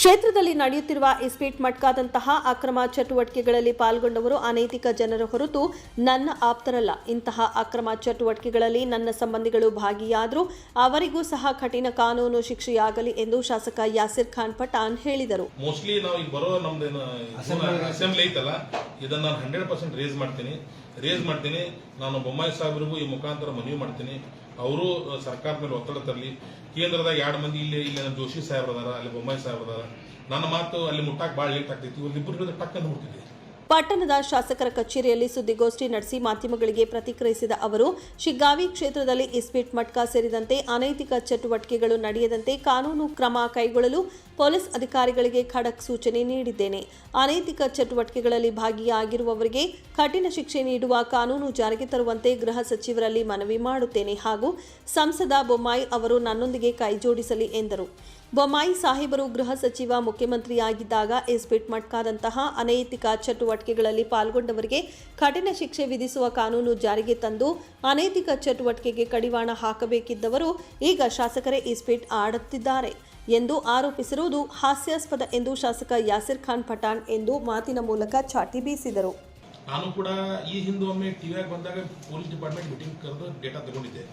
ಕ್ಷೇತ್ರದಲ್ಲಿ ನಡೆಯುತ್ತಿರುವ ಇಸ್ಪೀಟ್ ಮಟ್ಕಾದಂತಹ ಅಕ್ರಮ ಚಟುವಟಿಕೆಗಳಲ್ಲಿ ಪಾಲ್ಗೊಂಡವರು ಅನೈತಿಕ ಜನರ ಹೊರತು ನನ್ನ ಆಪ್ತರಲ್ಲ. ಇಂತಹ ಅಕ್ರಮ ಚಟುವಟಿಕೆಗಳಲ್ಲಿ ನನ್ನ ಸಂಬಂಧಿಗಳು ಭಾಗಿಯಾದರೂ ಅವರಿಗೂ ಸಹ ಕಠಿಣ ಕಾನೂನು ಶಿಕ್ಷೆಯಾಗಲಿ ಎಂದು ಶಾಸಕ ಯಾಸಿರ್ ಖಾನ್ ಪಠಾನ್ ಹೇಳಿದರು. ಮೋಸ್ಟ್ಲಿ ನಾವು ಈಗ ಬರೋ ನಮ್ದೇನು ಅಸೆಂಬ್ಲಿ ಐತಲ್ಲ ಇದನ್ನ ನಾನು ಹಂಡ್ರೆಡ್ ಪರ್ಸೆಂಟ್ ರೇಸ್ ಮಾಡ್ತೀನಿ. ರೇಸ್ ಮಾಡ್ತೀನಿ. ನಾನು ಬೊಮ್ಮಾಯಿ ಸಾಹೇಬರಿಗೂ ಈ ಮುಖಾಂತರ ಮನವಿ ಮಾಡ್ತೀನಿ. ಅವರು ಸರ್ಕಾರದ ಮೇಲೆ ಒತ್ತಡ ತರಲಿ. ಕೇಂದ್ರದಾಗ ಎರಡು ಮಂದಿ ಇಲ್ಲಿ ಇಲ್ಲಿ ಜೋಶಿ ಸಾಹೇಬ್ರ ಅದಾರ, ಅಲ್ಲಿ ಬೊಮ್ಮಾಯಿ ಸಾಹೇಬ್ರ ಅದಾರ. ನನ್ನ ಮಾತು ಅಲ್ಲಿ ಮುಟ್ಟಾಕ್ ಭಾಳ ಲೇಟ್ ಆಗ್ತೈತಿ. ಒಂದಿಬ್ಬರು ಟಕ್ ಅಂತ ಮುಟ್ತಿದ್ದೆ ಪಟ್ಟಣದ ಶಾಸಕರ ಕಚೇರಿಯಲ್ಲಿ ಸುದ್ದಿಗೋಷ್ಠಿ ನಡೆಸಿ ಮಾಧ್ಯಮಗಳಿಗೆ ಪ್ರತಿಕ್ರಿಯಿಸಿದ ಅವರು, ಶಿಗ್ಗಾವಿ ಕ್ಷೇತ್ರದಲ್ಲಿ ಇಸ್ಪೀಟ್ ಮಟ್ಕಾ ಸೇರಿದಂತೆ ಅನೈತಿಕ ಚಟುವಟಿಕೆಗಳು ನಡೆಯದಂತೆ ಕಾನೂನು ಕ್ರಮ ಕೈಗೊಳ್ಳಲು ಪೊಲೀಸ್ ಅಧಿಕಾರಿಗಳಿಗೆ ಖಡಕ್ ಸೂಚನೆ ನೀಡಿದ್ದೇನೆ. ಅನೈತಿಕ ಚಟುವಟಿಕೆಗಳಲ್ಲಿ ಭಾಗಿಯಾಗಿರುವವರಿಗೆ ಕಠಿಣ ಶಿಕ್ಷೆ ನೀಡುವ ಕಾನೂನು ಜಾರಿಗೆ ತರುವಂತೆ ಗೃಹ ಸಚಿವರಲ್ಲಿ ಮನವಿ ಮಾಡುತ್ತೇನೆ ಹಾಗೂ ಸಂಸದ ಬೊಮ್ಮಾಯಿ ಅವರು ನನ್ನೊಂದಿಗೆ ಕೈಜೋಡಿಸಲಿ ಎಂದರು. ಬೊಮ್ಮಾಯಿ ಸಾಹೇಬರು ಗೃಹ ಸಚಿವ ಮುಖ್ಯಮಂತ್ರಿಯಾಗಿದ್ದಾಗ ಎಸ್ಬಿಟ್ ಮಟ್ಕಾದಂತಹ ಅನೈತಿಕ ಚಟುವಟಿಕೆಗಳಲ್ಲಿ ಪಾಲ್ಗೊಂಡವರಿಗೆ ಕಠಿಣ ಶಿಕ್ಷೆ ವಿಧಿಸುವ ಕಾನೂನು ಜಾರಿಗೆ ತಂದು ಅನೈತಿಕ ಚಟುವಟಿಕೆಗೆ ಕಡಿವಾಣ ಹಾಕಬೇಕಿದ್ದವರು ಈಗ ಶಾಸಕರೇ ಇಸ್ಪೀಟ್ ಆಡುತ್ತಿದ್ದಾರೆ. ಎಂದು ಆರೋಪಿಸಿರುವುದು ಹಾಸ್ಯಾಸ್ಪದ ಎಂದು ಶಾಸಕ ಯಾಸಿರ್ ಖಾನ್ ಪಠಾಣ್ ಎಂದು ಮಾತಿನ ಮೂಲಕ ಚಾಟಿ ಬೀಸಿದರು. ನಾನು ಕೂಡ ಈ ಹಿಂದೆ ಒಮ್ಮೆ ಟಿವಿಯಾಗಿ ಬಂದಾಗ ಪೊಲೀಸ್ ಡಿಪಾರ್ಟ್ಮೆಂಟ್ ಮೀಟಿಂಗ್ ಕರೆದು ಡೇಟಾ ತಗೊಂಡಿದ್ದೆ.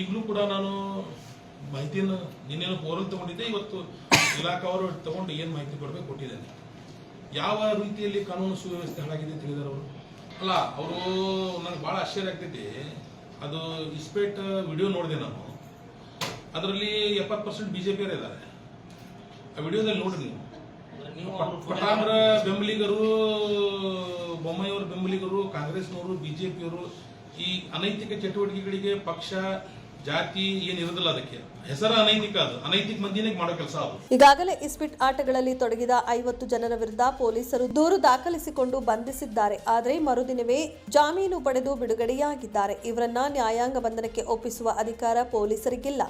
ಈಗಲೂ ಕೂಡ ನಾನು ಮಾಹಿತಿಯನ್ನು ನಿನ್ನೇನು ಪೋರಲ್ ತಗೊಂಡಿದ್ದೆ. ಇವತ್ತು ಇಲಾಖಾ ಅವರು ತಗೊಂಡು ಏನು ಮಾಹಿತಿ ಕೊಡಬೇಕು ಕೊಟ್ಟಿದ್ದೇನೆ. ಯಾವ ರೀತಿಯಲ್ಲಿ ಕಾನೂನು ಸುವ್ಯವಸ್ಥೆ ಹಾಳಾಗಿದೆ ಅಂತ ಹೇಳಿದಾರೆ ಅವರು? ಅಲ್ಲ, ಅವರು ನನಗೆ ಭಾಳ ಆಶ್ಚರ್ಯ ಆಗ್ತೈತಿ. ಅದು ಇಸ್ಪೇಟ್ ವಿಡಿಯೋ ನೋಡಿದೆ ನಾನು. ಅದರಲ್ಲಿ ಎಪ್ಪತ್ತು ಪರ್ಸೆಂಟ್ ಬಿ ಜೆ ಪಿಯವರು ಇದ್ದಾರೆ. ಆ ವಿಡಿಯೋದಲ್ಲಿ ನೋಡ್ರಿ ನೀವು. ಪಟಾಮ್ರ ಬೆಂಬಲಿಗರು ಬೊಮ್ಮಾಯಿಯವರ ಬೆಂಬಲಿಗರು ಕಾಂಗ್ರೆಸ್ನವರು ಬಿಜೆಪಿಯವರು ಈ ಅನೈತಿಕ ಚಟುವಟಿಕೆಗಳಿಗೆ ಪಕ್ಷ ಜಾತಿ ಏನಿರೋದಿಲ್ಲ ಅದಕ್ಕೆ. ಹೆಸರ ಅನೈತಿಕ ಅದು. ಅನೈತಿಕ ಮಂದಿನೇ ಮಾಡೋ ಕೆಲಸ ಅದು. ಈಗಾಗಲೇ ಇಸ್ಪಿಟ್ ಆಟಗಳಲ್ಲಿ ತೊಡಗಿದ ಐವತ್ತು ಜನರ ವಿರುದ್ಧ ಪೊಲೀಸರು ದೂರು ದಾಖಲಿಸಿಕೊಂಡು ಬಂಧಿಸಿದ್ದಾರೆ. ಆದರೆ ಮರುದಿನವೇ ಜಾಮೀನು ಪಡೆದು ಬಿಡುಗಡೆಯಾಗಿದ್ದಾರೆ. ಇವರನ್ನ ನ್ಯಾಯಾಂಗ ಬಂಧನಕ್ಕೆ ಒಪ್ಪಿಸುವ ಅಧಿಕಾರ ಪೊಲೀಸರಿಗಿಲ್ಲ.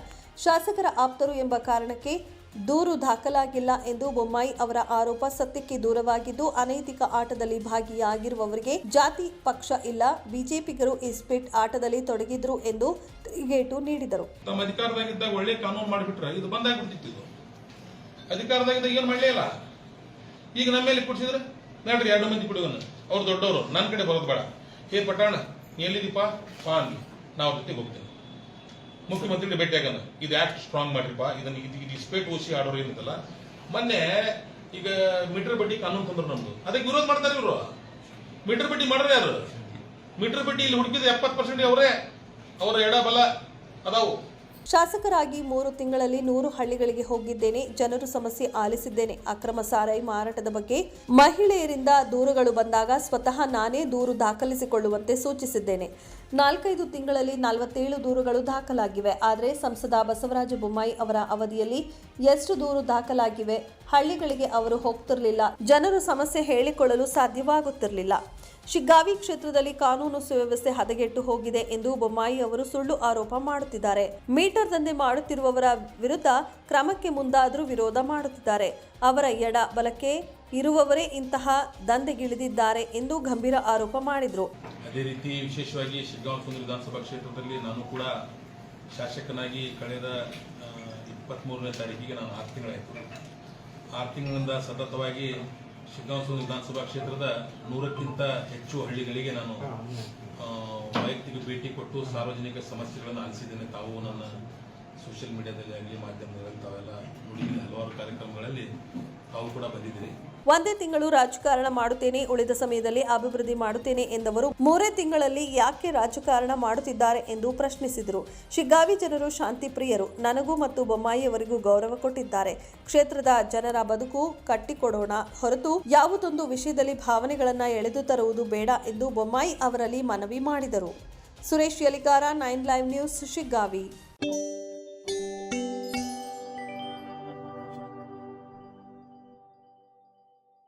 ಶಾಸಕರ ಆಪ್ತರು ಎಂಬ ಕಾರಣಕ್ಕೆ ದೂರು ದಾಖಲಾಗಿಲ್ಲ ಎಂದು ಬೊಮ್ಮಾಯಿ ಅವರ ಆರೋಪ ಸತ್ಯಕ್ಕೆ ದೂರವಾಗಿದ್ದು, ಅನೈತಿಕ ಆಟದಲ್ಲಿ ಭಾಗಿಯಾಗಿರುವವರಿಗೆ ಜಾತಿ ಪಕ್ಷ ಇಲ್ಲ, ಬಿಜೆಪಿಗರು ಇಸ್ಪಿಟ್ ಆಟದಲ್ಲಿ ತೊಡಗಿದ್ರು ಎಂದು ತಿರುಗೇಟು ನೀಡಿದರು. ತಮ್ಮ ಅಧಿಕಾರದಾಗಿದ್ದಾಗ ಒಳ್ಳೆ ಕಾನೂನು ಮಾಡಿಬಿಟ್ರೆ ಇದು ಬಂದಾಗ್ಬಿಡ್ತಿತ್ತು ಇದು. ಅಧಿಕಾರದಾಗಿದ್ದಾಗ ಏನು ಮಾಡಲೇ ಈಗ ನಮ್ಮ ಮೇಲೆ ಕೊಡ್ಸಿದ್ರೆ, ನೋಡ್ರಿ ಎರಡು ಮಂದಿ ಬಿಡುವನು ಅವ್ರು ದೊಡ್ಡವರು ನನ್ನ ಕಡೆ ಬರೋದು ಬೇಡ. ಹೇ ಪಟ್ಟಣ ಎಲ್ಲಿದ್ದೀಪ ಪಾ ಅನ್ಲಿ ನಾವು ಜೊತೆಗೆ ಹೋಗ್ತೇನೆ ಮುಖ್ಯಮಂತ್ರಿಗಳು ಭೇಟಿ ಆಗೋಣ. ಇದು ಆಕ್ಟ್ ಸ್ಟ್ರಾಂಗ್ ಮಾಡ್ರಿಪ್ಪ ಇದನ್ನ ಇದು ಇಸ್ಪೇಟ್ ಓಸಿ ಆಡೋರು ಏನಂತಲ್ಲ, ಮೊನ್ನೆ ಈಗ ಮೀಟರ್ ಬಡ್ಡಿ ಕಾನೂನು ತಂದ್ರು ನಮ್ದು. ಅದಕ್ಕೆ ವಿರೋಧ ಮಾಡ್ತಾರೆ ಇವರು. ಮೀಟರ್ ಬಡ್ಡಿ ಮಾಡ್ರಿ ಯಾರು? ಮೀಟರ್ ಬಡ್ಡಿ ಇಲ್ಲಿ ಹುಡುಕಿದ ಎಪ್ಪತ್ತು ಪರ್ಸೆಂಟ್ ಅವರೇ. ಅವರ ಎಡ ಬಲ ಅದಾವು. ಶಾಸಕರಾಗಿ ಮೂರು ತಿಂಗಳಲ್ಲಿ ನೂರು ಹಳ್ಳಿಗಳಿಗೆ ಹೋಗಿದ್ದೇನೆ, ಜನರು ಸಮಸ್ಯೆ ಆಲಿಸಿದ್ದೇನೆ. ಅಕ್ರಮ ಸಾರಾಯಿ ಮಾರಾಟದ ಬಗ್ಗೆ ಮಹಿಳೆಯರಿಂದ ದೂರುಗಳು ಬಂದಾಗ ಸ್ವತಃ ನಾನೇ ದೂರು ದಾಖಲಿಸಿಕೊಳ್ಳುವಂತೆ ಸೂಚಿಸಿದ್ದೇನೆ. ನಾಲ್ಕೈದು ತಿಂಗಳಲ್ಲಿ ನಲವತ್ತೇಳು ದೂರುಗಳು ದಾಖಲಾಗಿವೆ. ಆದರೆ ಸಂಸದ ಬಸವರಾಜ ಬೊಮ್ಮಾಯಿ ಅವರ ಅವಧಿಯಲ್ಲಿ ಎಷ್ಟು ದೂರು ದಾಖಲಾಗಿವೆ ಹಳ್ಳಿಗಳಿಗೆ ಅವರು ಹೋಗ್ತಿರಲಿಲ್ಲ. ಜನರು ಸಮಸ್ಯೆ ಹೇಳಿಕೊಳ್ಳಲು ಸಾಧ್ಯವಾಗುತ್ತಿರಲಿಲ್ಲ. ಶಿಗ್ಗಾವಿ ಕ್ಷೇತ್ರದಲ್ಲಿ ಕಾನೂನು ಸುವ್ಯವಸ್ಥೆ ಹದಗೆಟ್ಟು ಹೋಗಿದೆ ಎಂದು ಬೊಮ್ಮಾಯಿ ಅವರು ಸುಳ್ಳು ಆರೋಪ ಮಾಡುತ್ತಿದ್ದಾರೆ. ಮೀಟರ್ ದಂಧೆ ಮಾಡುತ್ತಿರುವವರ ವಿರುದ್ಧ ಕ್ರಮಕ್ಕೆ ಮುಂದಾದರೂ ವಿರೋಧ ಮಾಡುತ್ತಿದ್ದಾರೆ. ಅವರ ಎಡ ಬಲಕ್ಕೆ ಇರುವವರೇ ಇಂತಹ ದಂಧೆಗಿಳಿದಿದ್ದಾರೆ ಎಂದು ಗಂಭೀರ ಆರೋಪ ಮಾಡಿದರು. ಅದೇ ರೀತಿ ವಿಶೇಷವಾಗಿ ಶಿಗ್ಗಾಂವ್ ಸುಂದರ ವಿಧಾನಸಭಾ ಕ್ಷೇತ್ರದಲ್ಲಿ ನಾನು ಕೂಡ ಶಾಸಕನಾಗಿ ಕಳೆದ ಇಪ್ಪತ್ತ್ಮೂರನೇ ತಾರೀಕಿಗೆ ನಾನು ಆರು ತಿಂಗಳಾಯಿತು. ಆರು ತಿಂಗಳಿಂದ ಸತತವಾಗಿ ಶಿಗ್ಗಾಂವ್ ಸುಂದರ ವಿಧಾನಸಭಾ ಕ್ಷೇತ್ರದ ನೂರಕ್ಕಿಂತ ಹೆಚ್ಚು ಹಳ್ಳಿಗಳಿಗೆ ನಾನು ವೈಯಕ್ತಿಕ ಭೇಟಿ ಕೊಟ್ಟು ಸಾರ್ವಜನಿಕ ಸಮಸ್ಯೆಗಳನ್ನು ಆಲಿಸಿದ್ದೇನೆ. ತಾವು ನನ್ನ ಸೋಷಿಯಲ್ ಮೀಡಿಯಾದಲ್ಲಿ ಆಗಲಿ, ಮಾಧ್ಯಮದಲ್ಲಿ ತಾವೆಲ್ಲ ನೋಡಿ ಹಲವಾರು ಕಾರ್ಯಕ್ರಮಗಳಲ್ಲಿ ತಾವು ಕೂಡ ಬಂದಿದ್ದೀರಿ. ಒಂದೇ ತಿಂಗಳು ರಾಜಕಾರಣ ಮಾಡುತ್ತೇನೆ, ಉಳಿದ ಸಮಯದಲ್ಲಿ ಅಭಿವೃದ್ಧಿ ಮಾಡುತ್ತೇನೆ ಎಂದವರು ಮೂರೇ ತಿಂಗಳಲ್ಲಿ ಯಾಕೆ ರಾಜಕಾರಣ ಮಾಡುತ್ತಿದ್ದಾರೆ ಎಂದು ಪ್ರಶ್ನಿಸಿದರು. ಶಿಗ್ಗಾವಿ ಜನರು ಶಾಂತಿ ಪ್ರಿಯರು. ನನಗೂ ಮತ್ತು ಬೊಮ್ಮಾಯಿಯವರಿಗೂ ಗೌರವ ಕೊಟ್ಟಿದ್ದಾರೆ. ಕ್ಷೇತ್ರದ ಜನರ ಬದುಕು ಕಟ್ಟಿಕೊಡೋಣ ಹೊರತು ಯಾವುದೊಂದು ವಿಷಯದಲ್ಲಿ ಭಾವನೆಗಳನ್ನ ಎಳೆದು ತರುವುದು ಬೇಡ ಎಂದು ಬೊಮ್ಮಾಯಿ ಅವರಲ್ಲಿ ಮನವಿ ಮಾಡಿದರು. Suresh Yalikar nine live news, Shiggavi.